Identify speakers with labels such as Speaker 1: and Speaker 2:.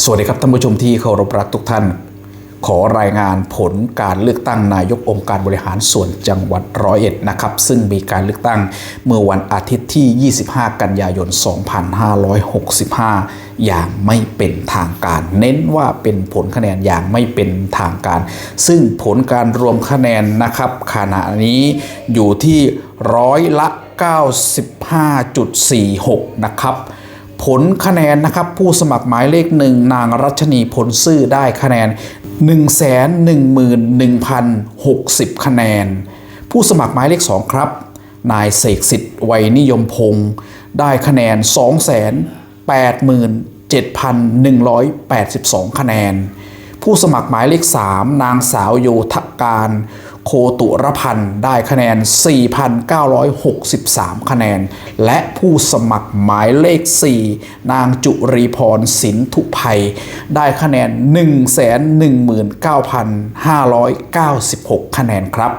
Speaker 1: สวัสดีครับท่านผู้ชมที่เคารพรักทุกท่าน ขอรายงานผลการเลือกตั้งนายกองค์การบริหารส่วนจังหวัดร้อยเอ็ดนะครับซึ่งมีการเลือกตั้งเมื่อวันอาทิตย์ที่ 25 กันยายน 2565 อย่างไม่เป็นทางการ เน้นว่าเป็นผลคะแนนอย่างไม่เป็นทางการ ซึ่งผลการรวมคะแนนนะครับขณะนี้อยู่ที่ร้อยละ 95.46 นะครับ ผลคะแนนนะครับผู้สมัครหมายเลขหนึ่งนางรัชนีผลซื่อได้คะแนน 111,060 คะแนน ผู้สมัครหมายเลข 2 ครับ นายเสกสิทธิ์ไวยนิยมพงศ์ได้คะแนน 287,182 คะแนน ผู้สมัครหมายเลข 3 นางสาวโยธการ โคตุรพันธ์ได้คะแนน 4,963 คะแนน และผู้สมัครหมายเลข 4 นางจุรีพรสินทุภัย ได้คะแนน 119,596 คะแนนครับ